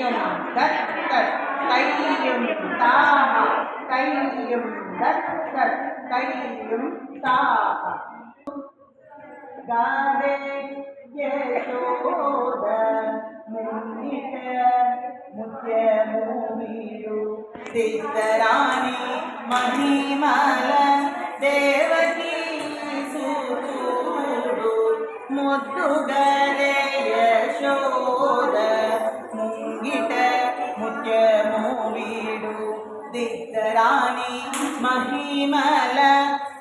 தைரியம் தற்கற் தைரியம் தாகா. தைரியம் தற்கற் தைரியம் தாகா. காதே யசோத முன்னிட்ட முக்கிய மூவிடு சித்தராணி மணிமல தேவகி சூடு முத்துகள் దిద్దరాణి మహిమల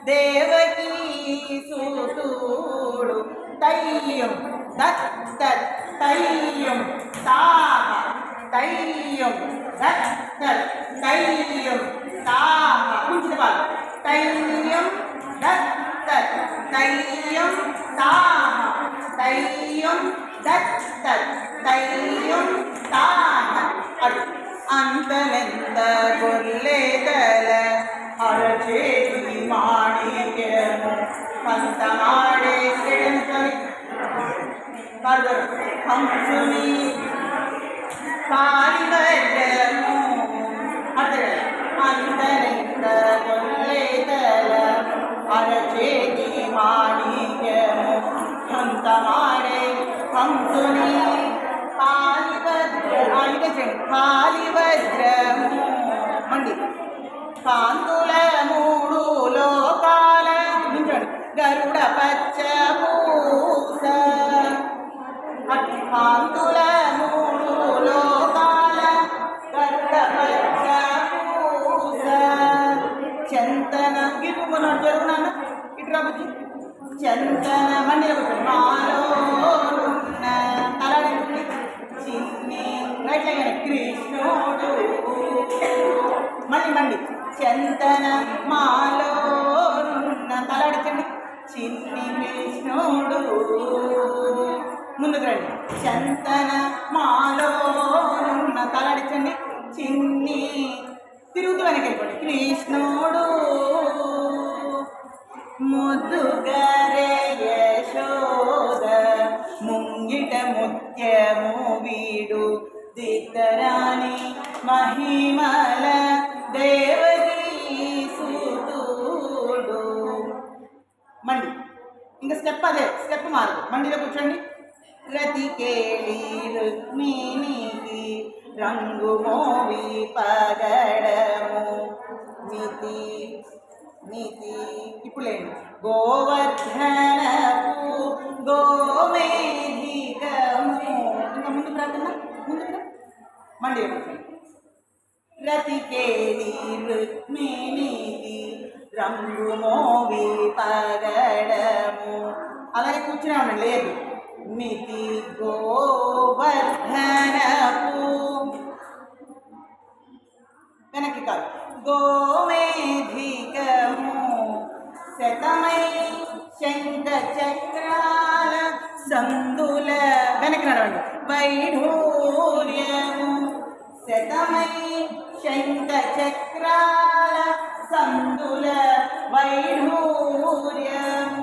దేవకీ సూతుడు తయ్యం దత్ దత్ తయ్యం తాహ తయ్యం దత్ దత్ తయ్యం తాహ ఉంచిన వాళ్ళు తయ్యం దత్ దత్ తయ్యం తాహ తయ్యం దత్ దత్ తయ్యం తాహ అడు ಅಂತನೆಂದ ಕೊಲ್ಲೆದಲ ಅಳಚೆ ಮಾಣಿಕ ಮಂತ ಮಾಡೆ ಹಂಸುನಿ ಕಾಲಿದ గట్టిగా చేయండి కాలి వజ్రము మండి. కాంతుల మూడు లోకాల నించండి. గరుడ పచ్చ పూస. కాంతుల మూడు లోకాల గరుడ పచ్చ పూస. చంతన గిట్టుకున్న జరుగునా ఇటు రాబుచ్చి చంతన మండి మాలో ముందుకు రండి. చందన మాలో తలాడించండి. చిన్ని తిరుగుతూ వెనక వెళ్ళిపోండి. కృష్ణుడు ముద్దుగరే యశోద ముంగిట ముత్యము వీడు. దిద్దరాని మహిమల దేవదీ సూతుడు. మండి. ఇంకా స్టెప్ అదే స్టెప్ మారదు. మండిలో కూర్చోండి. రతికేళి రుక్మిణికి రంగు మోవి పగడము. మితి మితి. ఇప్పుడు లేండి గోవర్ధనపు గోమేధికము. ఇంకా ముందు ప్రార్థన ముందు కదా మండి కూర్చోండి రతికేళి రుక్మిణికి రంగు మోవి పగడము. అలాగే కూర్చునే ఉండండి లేదు. మితి గోవర్ధనపు. వెనక్కి కాదు. గోమేధికము శతమై శంఖ చక్రాల సందుల వెనక్కి నడవండి. వైఢూర్యము శతమై శంఖ చక్రాల సందుల వైఢూర్యము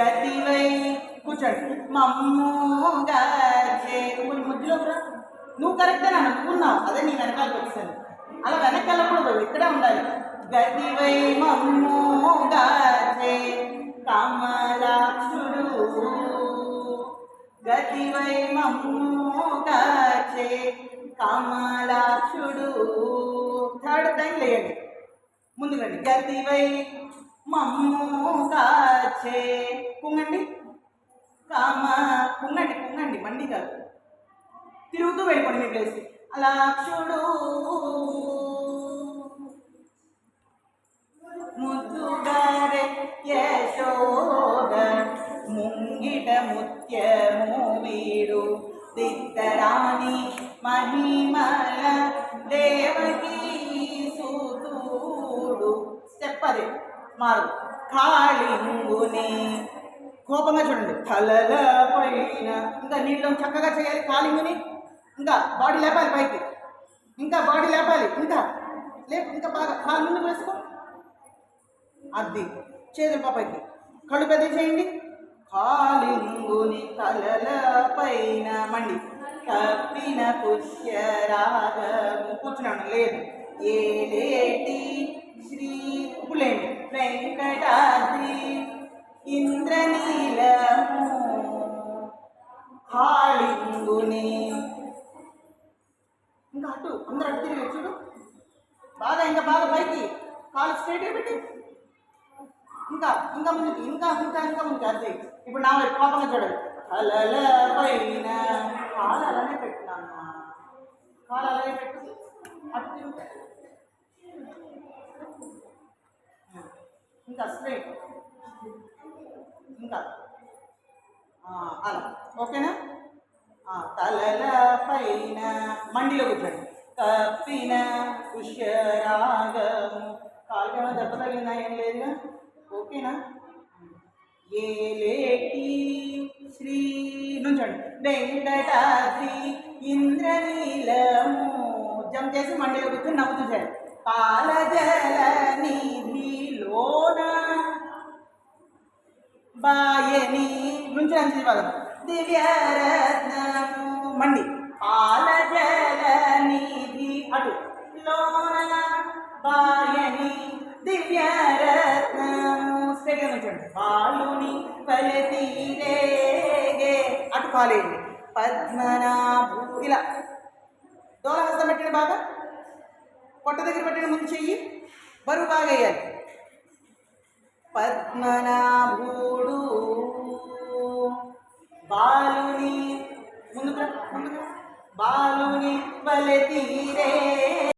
గతివై కూర్చోండి మమ్ముగా చే మధ్యలో కూడా నువ్వు కరెక్ట్ అని అనుకున్నావు. అదే నీ వెనకాలకు వచ్చాను అలా వెనక్కి వెళ్ళకూడదు. ఇక్కడే ఉండాలి. గతివై మమ్ముగా చే కమలాక్షుడు. గతివై మమ్ముగా చే కమలాక్షుడు. Third time లేయండి. ముందుకండి గతివై మమ్ము కాచే కుంగండి కామ పొంగండి కుంగండి మండి కాదు. తిరుగుతూ వెళ్ళిపోండి మీ ప్లేస్కి అలాక్షుడు. ముద్దుగారే యశోద ముంగిట ముత్యము వీడు. దిత్తరాణి మహిమల దేవకీ సూతుడు. చెప్పదే. మారదు కాళింగుని కోపంగా చూడండి. తలల పైన ఇంకా నీళ్ళు చక్కగా చేయాలి కాళింగుని. ఇంకా బాడీ లేపాలి పైకి. ఇంకా బాడీ లేపాలి. ఇంకా లేపు ఇంకా బాగా కాలు ముందు వేసుకో. అది చేతులు పాపకి కళ్ళు పెద్ద చేయండి. కాలింగుని తలల పైన మండి. తప్పిన పుష్యరాగము. కూర్చున్నాను. లేదు. ఏలేటి ఇంద్రనీలము హాళింగుని. ఇంకా అటు అందరూ అటు తిరిగి చూడు. బాగా ఇంకా బాగా పైకి. కాలు స్ట్రైట్గా పెట్టి. ఇంకా ఇంకా ముందుకి ఇంకా ఇంకా ఇంకా ముందుకి అంతే. ఇప్పుడు నా కోపంగా చూడండి. అలల పైన కాలు అలానే పెట్టినాను. కాలు అలానే పెట్టు. అటు తిరుగు. ఇంకా స్ట్రైట్ ఇంకా అలా. ఓకేనా? తలల పైన మండిలో కూర్చోండి. కప్పిన పుష్యరాగము కాలుకేమైనా దెబ్బ తగిలిందా ఏం లేదుగా? ఓకేనా? ఏలేటి శ్రీ నుంచండి. వెంకటాద్రి ఇంద్రనీలము. జంప్ చేసి మండిలో కూర్చొని నవ్వుతూ చేయండి పాలజల నిధిలోనా బాయని నుంచి అంచి పదం దివ్యరత్నము మండి. పాల జలనిధి అటు. లోన బాయని దివ్యరత్నము స్ట్రైట్గా నుంచండి బాలుని పలితీరేగే అటు కాలేయండి పద్మనాభు ఇలా దూరహస్తం పెట్టండి బాగా. పొట్ట దగ్గర పెట్టండి ముందు చెయ్యి. బరువు బాగా వేయాలి. పద్మనాభుడు. బాలుని ముందు బాలుని బలతీరే